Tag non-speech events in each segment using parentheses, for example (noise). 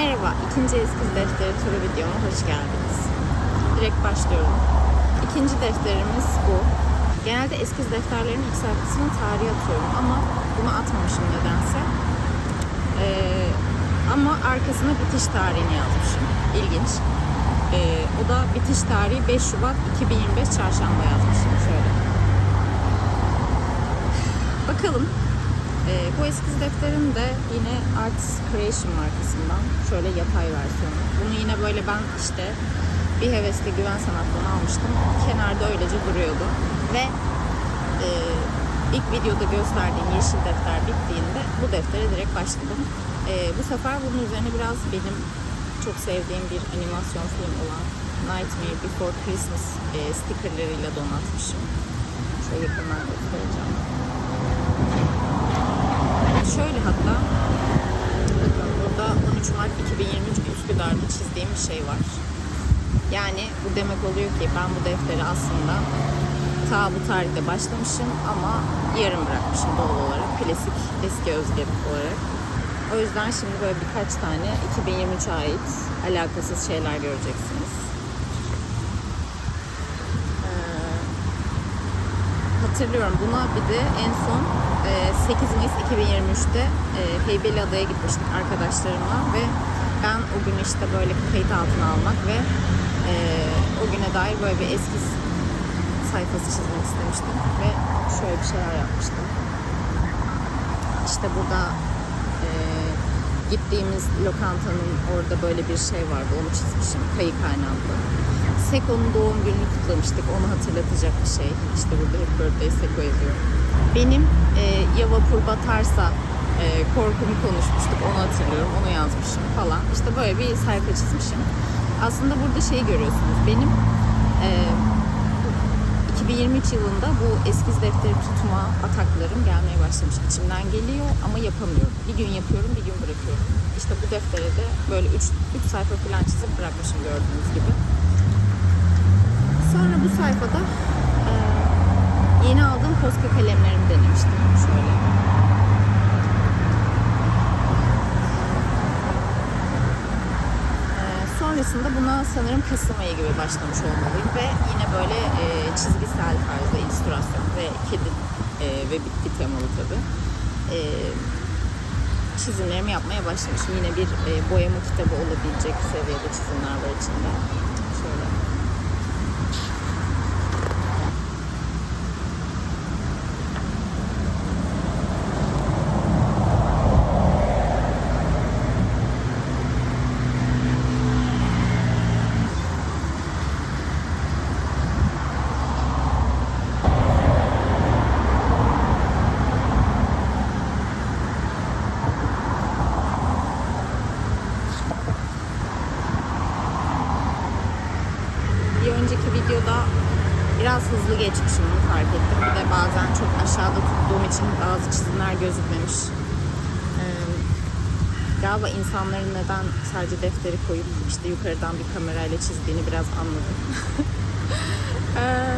Merhaba, ikinci eskiz defteri turu videoma hoş geldiniz. Direkt başlıyorum. İkinci defterimiz bu. Genelde eskiz defterlerin ilk sayfasını tarihe atıyorum ama bunu atmamışım nedense. Ee, ama arkasına bitiş tarihini yazmışım. İlginç. Ee, o da bitiş tarihi 5 Şubat 2025 çarşamba yazmışım şöyle. Bakalım ee, bu eskiz defterim de yine Arts Creation markasından. Şöyle yapay versiyonu. Bunu yine böyle ben işte bir hevesli güven sanattan almıştım. Kenarda öylece duruyordu. Ve e, ilk videoda gösterdiğim yeşil defter bittiğinde bu deftere direkt başladım. E, bu sefer bunun üzerine biraz benim çok sevdiğim bir animasyon film olan Nightmare Before Christmas e, stickerlarıyla donatmışım. Şöyle yakından göstereceğim. Şöyle hatta bakın burada 13 Mart 2023 Üsküdar'da çizdiğim bir şey var. Yani bu demek oluyor ki ben bu defteri aslında ta bu tarihte başlamışım ama yarım bırakmışım doğal olarak. Klasik eski özgür olarak. O yüzden şimdi böyle birkaç tane 2023'e ait alakasız şeyler göreceksiniz. Ee, hatırlıyorum buna bir de en son e, 8 Mayıs 2023'te e, Heybeliada'ya gitmiştik arkadaşlarımla ve ben o gün işte böyle kayıt altına almak ve e, o güne dair böyle bir eskiz sayfası çizmek istemiştim ve şöyle bir şeyler yapmıştım. İşte burada e, gittiğimiz lokantanın orada böyle bir şey vardı. Onu çizmişim. Kayık kaynaklı. Seko'nun doğum gününü kutlamıştık. Onu hatırlatacak bir şey. İşte burada hep birthday Seko yazıyor. Benim e, ya vapur batarsa e, korkumu konuşmuştuk. Onu hatırlıyorum. Onu yazmışım falan. İşte böyle bir sayfa çizmişim. Aslında burada şeyi görüyorsunuz. Benim e, 2023 yılında bu eskiz defteri tutma ataklarım gelmeye başlamış. İçimden geliyor ama yapamıyorum. Bir gün yapıyorum, bir gün bırakıyorum. İşte bu deftere de böyle 3 sayfa falan çizip bırakmışım gördüğünüz gibi. Sonra bu sayfada e, yeni aldığım Posca kalemlerimi denemiştim. Şöyle. E, sonrasında buna sanırım Kasım ayı gibi başlamış olmalıyım ve yine böyle e, çizgisel tarzda illüstrasyon ve kedi e, ve bitki temalı tabi e, çizimlerimi yapmaya başlamışım. Yine bir e, boyama kitabı olabilecek seviyede çizimler var içinde. Şöyle. bir önceki videoda biraz hızlı geçmişim onu fark ettim. Bir de bazen çok aşağıda tuttuğum için bazı gözükmemiş. Ee, galiba insanların neden sadece defteri koyup işte yukarıdan bir kamerayla çizdiğini biraz anladım. (laughs) Ee,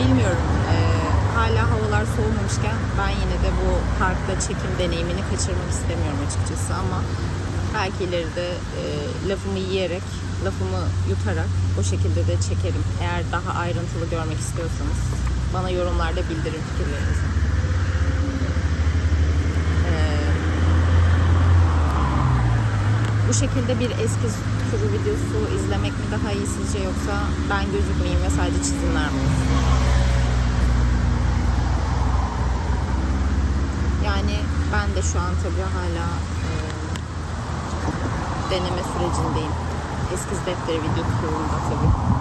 bilmiyorum. Ee, hala havalar soğumamışken ben yine de bu parkta çekim deneyimini kaçırmak istemiyorum açıkçası ama belki ileride e, lafımı yiyerek, lafımı yutarak o şekilde de çekerim. Eğer daha ayrıntılı görmek istiyorsanız bana yorumlarda bildirin fikirlerinizi. Ee, bu şekilde bir eskiz turu videosu izlemek mi daha iyi sizce yoksa ben gözükmeyeyim ve sadece çizimler mi? Yani ben de şu an tabii hala e, deneme sürecindeyim. Eskiz defteri video turunda tabii.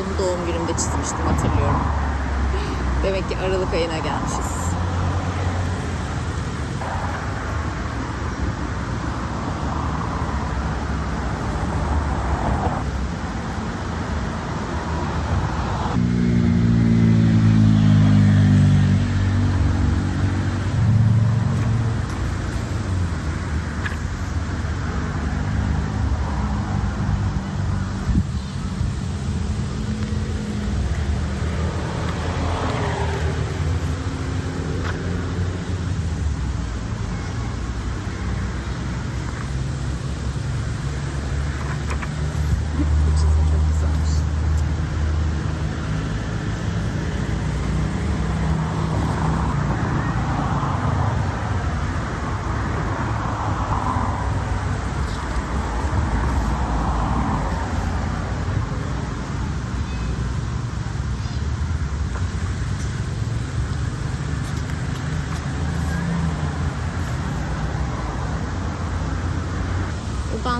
Bunu doğum günümde çizmiştim hatırlıyorum. Demek ki Aralık ayına gelmişiz.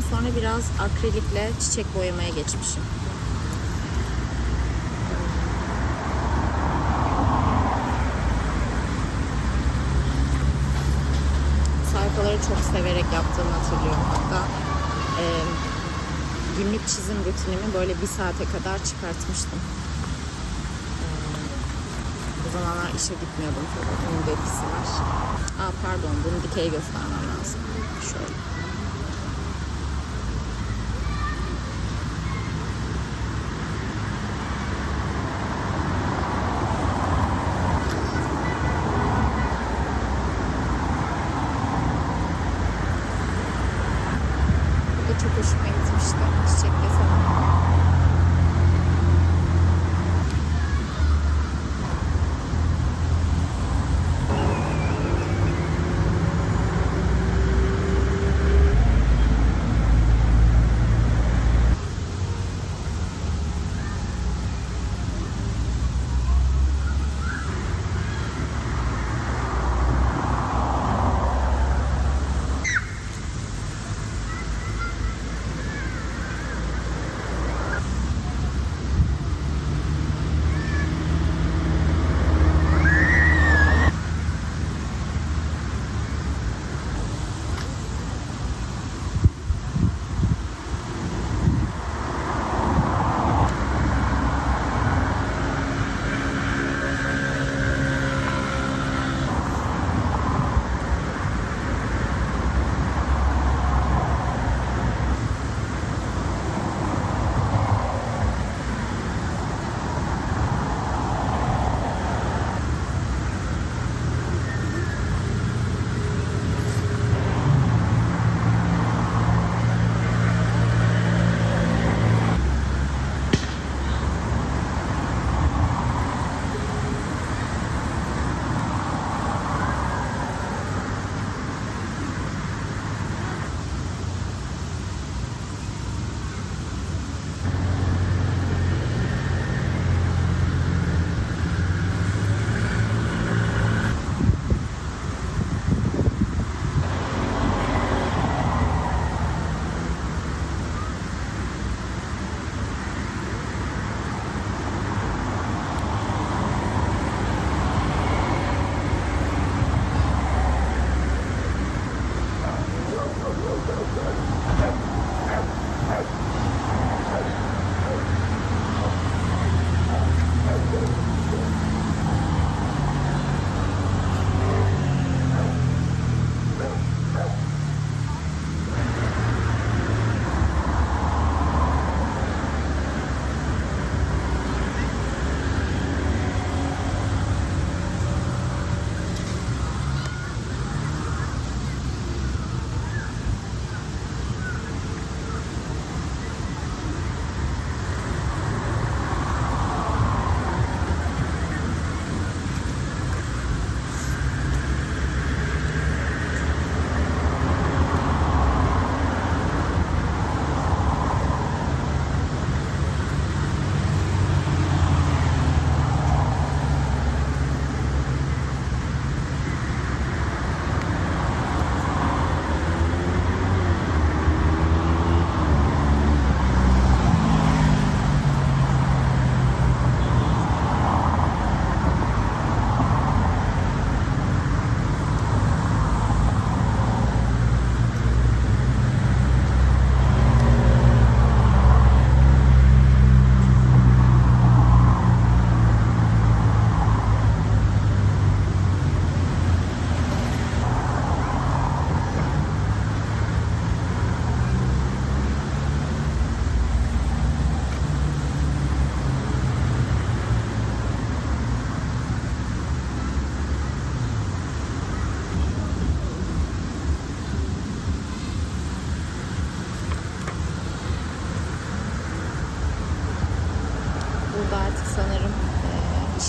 Ondan sonra biraz akrilikle çiçek boyamaya geçmişim. Sayfaları çok severek yaptığımı hatırlıyorum. Hatta e, günlük çizim rutinimi böyle bir saate kadar çıkartmıştım. E, bu zamanlar işe gitmiyordum tabii. Onun da etkisi var. Aa pardon bunu dikey göstermem lazım. Şöyle.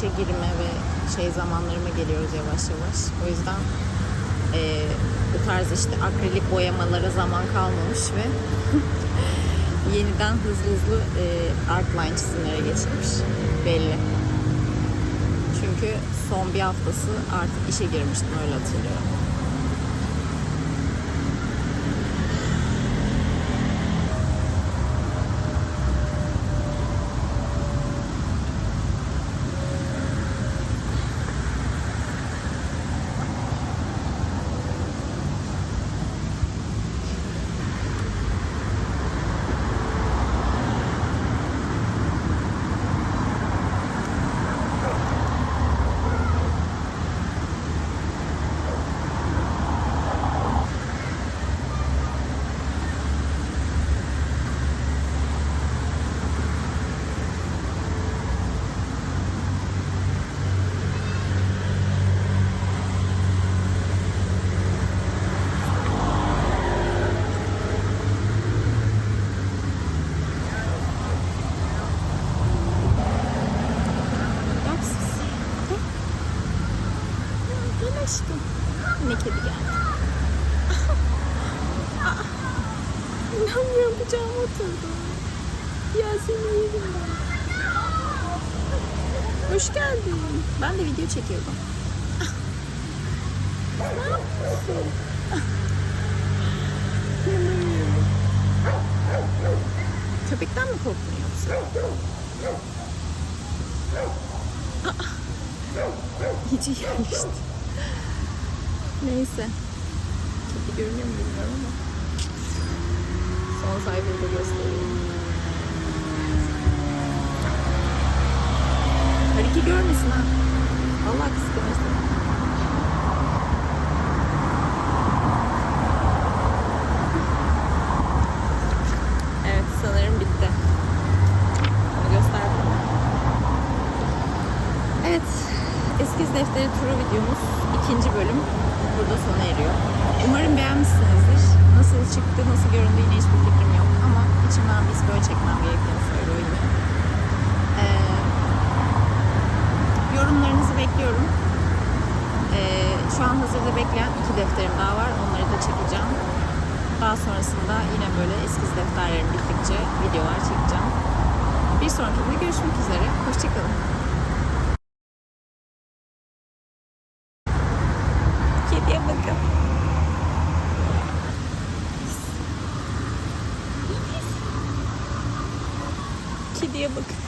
İşe girme ve şey zamanlarıma geliyoruz yavaş yavaş. O yüzden e, bu tarz işte akrilik boyamalara zaman kalmamış ve (laughs) yeniden hızlı hızlı e, artline çizimlere geçilmiş. Belli. Çünkü son bir haftası artık işe girmiştim öyle hatırlıyorum. Ben de video çekiyordum. ne yapıyorsun? Köpekten mi korktun yoksa? İyice yerleşti. Neyse. Kedi görünüyor mu bilmiyorum ama. Son sayfayı da göstereyim. Görmesin ha. Allah kıskanırsın. Defterim daha var. Onları da çekeceğim. Daha sonrasında yine böyle eskiz defterlerim bittikçe videolar çekeceğim. Bir sonraki videoda görüşmek üzere. Hoşçakalın. Kediye bakın. Kediye bakın.